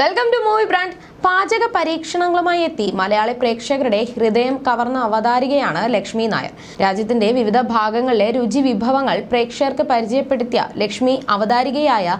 Welcome to movie brand പാചക പരീക്ഷണങ്ങളുമായി എത്തി മലയാളി പ്രേക്ഷകരുടെ ഹൃദയം കവർന്ന അവതാരികയാണ് ലക്ഷ്മി നായർ. രാജ്യത്തിന്റെ വിവിധ ഭാഗങ്ങളിലെ രുചി വിഭവങ്ങൾ പ്രേക്ഷകർക്ക് പരിചയപ്പെടുത്തിയ ലക്ഷ്മി അവതാരികയായ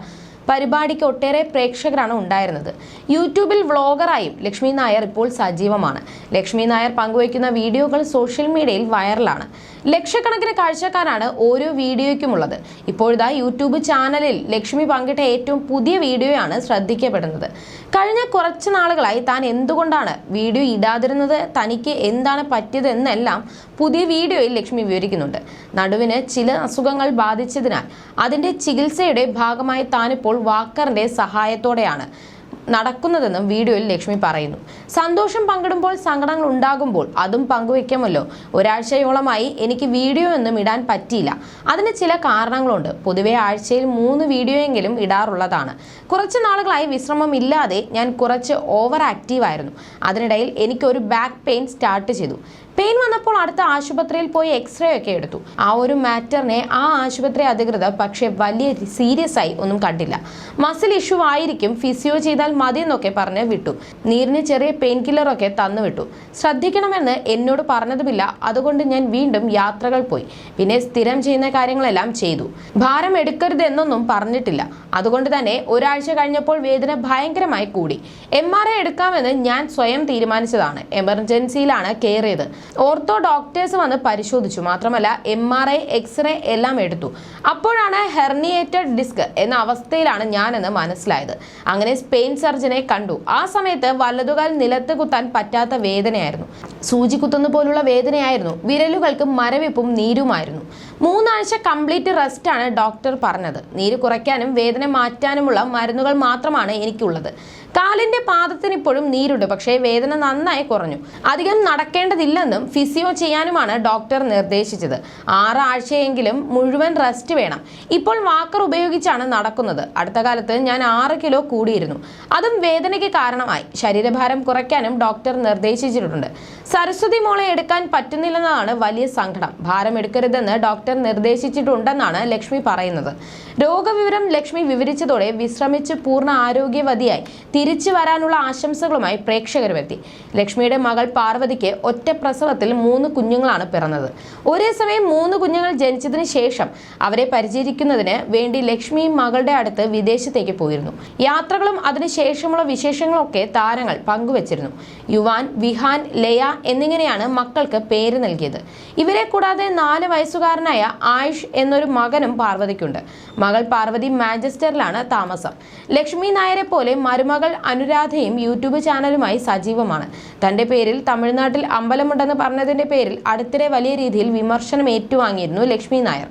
പരിപാടിക്ക് ഒട്ടേറെ പ്രേക്ഷകരാണ് ഉണ്ടായിരുന്നത്. യൂട്യൂബിൽ വ്ളോഗറായും ലക്ഷ്മി നായർ ഇപ്പോൾ സജീവമാണ്. ലക്ഷ്മി നായർ പങ്കുവയ്ക്കുന്ന വീഡിയോകൾ സോഷ്യൽ മീഡിയയിൽ വൈറലാണ്. ലക്ഷക്കണക്കിന് കാഴ്ചക്കാരാണ് ഓരോ വീഡിയോയ്ക്കുമുള്ളത്. ഇപ്പോഴിതാ യൂട്യൂബ് ചാനലിൽ ലക്ഷ്മി പങ്കിട്ട ഏറ്റവും പുതിയ വീഡിയോയാണ് ശ്രദ്ധിക്കപ്പെടുന്നത്. കഴിഞ്ഞ കുറച്ച് നാളുകളായി താൻ എന്തുകൊണ്ടാണ് വീഡിയോ ഇടാതിരുന്നത്? തനിക്ക് എന്താണ് പറ്റിയത് എന്നെല്ലാം പുതിയ വീഡിയോയിൽ ലക്ഷ്മി വിവരിക്കുന്നുണ്ട്. നടുവിന് ചില അസുഖങ്ങൾ ബാധിച്ചതിനാൽ അതിന്റെ ചികിത്സയുടെ ഭാഗമായി താനിപ്പോൾ വാക്കറിന്റെ സഹായത്തോടെയാണ്. നടക്കുന്നതെന്നും വീഡിയോയിൽ ലക്ഷ്മി പറയുന്നു. സന്തോഷം പങ്കിടുമ്പോൾ സങ്കടങ്ങൾ ഉണ്ടാകുമ്പോൾ അതും പങ്കുവെക്കാമല്ലോ ഒരാഴ്ചയോളമായി എനിക്ക് വീഡിയോ ഒന്നും ഇടാൻ പറ്റിയില്ല. അതിന് ചില കാരണങ്ങളുണ്ട്. പൊതുവെ ആഴ്ചയിൽ മൂന്ന് വീഡിയോയെങ്കിലും ഇടാറുള്ളതാണ്. കുറച്ച് നാളുകളായി വിശ്രമം ഇല്ലാതെ ഞാൻ കുറച്ച് ഓവർ ആക്റ്റീവ് ആയിരുന്നു. അതിനിടയിൽ എനിക്കൊരു ബാക്ക് പെയിൻ സ്റ്റാർട്ട് ചെയ്തു. പെയിൻ വന്നപ്പോൾ അടുത്ത ആശുപത്രിയിൽ പോയി എക്സ്റേ ഒക്കെ എടുത്തു. ആ ഒരു മാറ്ററിനെ ആ ആശുപത്രി അധികൃതർ പക്ഷേ വലിയ സീരിയസ് ആയി ഒന്നും കണ്ടില്ല. മസിൽ ഇഷ്യൂ ആയിരിക്കും ഫിസിയോ ചെയ്താൽ മതി എന്നൊക്കെ പറഞ്ഞ് വിട്ടു. നീരിന് ചെറിയ പെയിൻ കില്ലറൊക്കെ തന്നു വിട്ടു. ശ്രദ്ധിക്കണമെന്ന് എന്നോട് പറഞ്ഞതുമില്ല അതുകൊണ്ട് ഞാൻ വീണ്ടും യാത്രകൾ പോയി. പിന്നെ സ്ഥിരം ചെയ്യുന്ന കാര്യങ്ങളെല്ലാം ചെയ്തു. ഭാരം എടുക്കരുതെന്നൊന്നും പറഞ്ഞിട്ടില്ല. അതുകൊണ്ട് തന്നെ ഒരാഴ്ച കഴിഞ്ഞപ്പോൾ വേദന ഭയങ്കരമായി കൂടി. എം ആർ ഐ എടുക്കാമെന്ന് ഞാൻ സ്വയം തീരുമാനിച്ചതാണ്. എമർജൻസിയിലാണ് കയറിയത്. ഓർത്തോ ഡോക്ടേഴ്സ് വന്ന് പരിശോധിച്ചു. മാത്രമല്ല എം ആർ ഐ എക്സ്റേ എല്ലാം എടുത്തു. അപ്പോഴാണ് ഹെർണിയേറ്റഡ് ഡിസ്ക് എന്ന അവസ്ഥയിലാണ് ഞാനെന്ന് മനസ്സിലായത്. അങ്ങനെ സ്പെയിൻ സർജനെ കണ്ടു. ആ സമയത്ത് വലതുകാൽ നിലത്ത് കുത്താൻ പറ്റാത്ത വേദനയായിരുന്നു. സൂചി കുത്തുന്ന പോലുള്ള വേദനയായിരുന്നു. വിരലുകൾക്ക് മരവിപ്പും നീരുമായിരുന്നു. മൂന്നാഴ്ച കംപ്ലീറ്റ് റെസ്റ്റ് ആണ് ഡോക്ടർ പറഞ്ഞത്. നീര് കുറയ്ക്കാനും വേദന മാറ്റാനുമുള്ള മരുന്നുകൾ മാത്രമാണ് എനിക്കുള്ളത്. കാലിന്റെ പാദത്തിന് ഇപ്പോഴും നീരുണ്ട് പക്ഷേ വേദന നന്നായി കുറഞ്ഞു. അധികം നടക്കേണ്ടതില്ലെന്നും ഫിസിയോ ചെയ്യാനുമാണ് ഡോക്ടർ നിർദ്ദേശിച്ചത്. ആറാഴ്ചയെങ്കിലും മുഴുവൻ റെസ്റ്റ് വേണം. ഇപ്പോൾ വാക്കർ ഉപയോഗിച്ചാണ് നടക്കുന്നത്. അടുത്ത കാലത്ത് ഞാൻ ആറ് കിലോ കൂടിയിരുന്നു. അതും വേദനയ്ക്ക് കാരണമായി. ശരീരഭാരം കുറയ്ക്കാനും ഡോക്ടർ നിർദ്ദേശിച്ചിട്ടുണ്ട്. സരസ്വതി മോളെ എടുക്കാൻ പറ്റുന്നില്ലെന്നതാണ് വലിയ സങ്കടം. ഭാരം എടുക്കരുതെന്ന് ഡോക്ടർ നിർദ്ദേശിച്ചിട്ടുണ്ടെന്നാണ് ലക്ഷ്മി പറയുന്നത്. രോഗവിവരം ലക്ഷ്മി വിവരിച്ചതോടെ വിശ്രമിച്ച് പൂർണ ആരോഗ്യവതിയായി. തിരിച്ചു വരാനുള്ള ആശംസകളുമായി പ്രേക്ഷകരുമെത്തി. ലക്ഷ്മിയുടെ മകൾ പാർവതിക്ക് ഒറ്റ പ്രസവത്തിൽ മൂന്ന് കുഞ്ഞുങ്ങളാണ് പിറന്നത്. ഒരേ സമയം മൂന്ന് കുഞ്ഞുങ്ങൾ ജനിച്ചതിന് ശേഷം അവരെ പരിചരിക്കുന്നതിന് വേണ്ടി ലക്ഷ്മി മകളുടെ അടുത്ത് വിദേശത്തേക്ക് പോയിരുന്നു. യാത്രകളും അതിനുശേഷമുള്ള വിശേഷങ്ങളൊക്കെ താരങ്ങൾ പങ്കുവച്ചിരുന്നു. യുവാൻ വിഹാൻ ലയ എന്നിങ്ങനെയാണ് മക്കൾക്ക് പേര് നൽകിയത്. ഇവരെ കൂടാതെ നാല് വയസ്സുകാരനായ ആയുഷ് എന്നൊരു മകനും പാർവതിക്കുണ്ട്. മകൾ പാർവതി മാഞ്ചസ്റ്ററിലാണ് താമസം. ലക്ഷ്മി നായരെ പോലെ മരുമകൾ അനുരാധയും യൂട്യൂബ് ചാനലുമായി സജീവമാണ്. തന്റെ പേരിൽ തമിഴ്നാട്ടിൽ അമ്പലമുണ്ടെന്ന് പറഞ്ഞതിന്റെ പേരിൽ അടുത്തിടെ വലിയ രീതിയിൽ വിമർശനം ഏറ്റുവാങ്ങിയിരുന്നു ലക്ഷ്മി നായർ.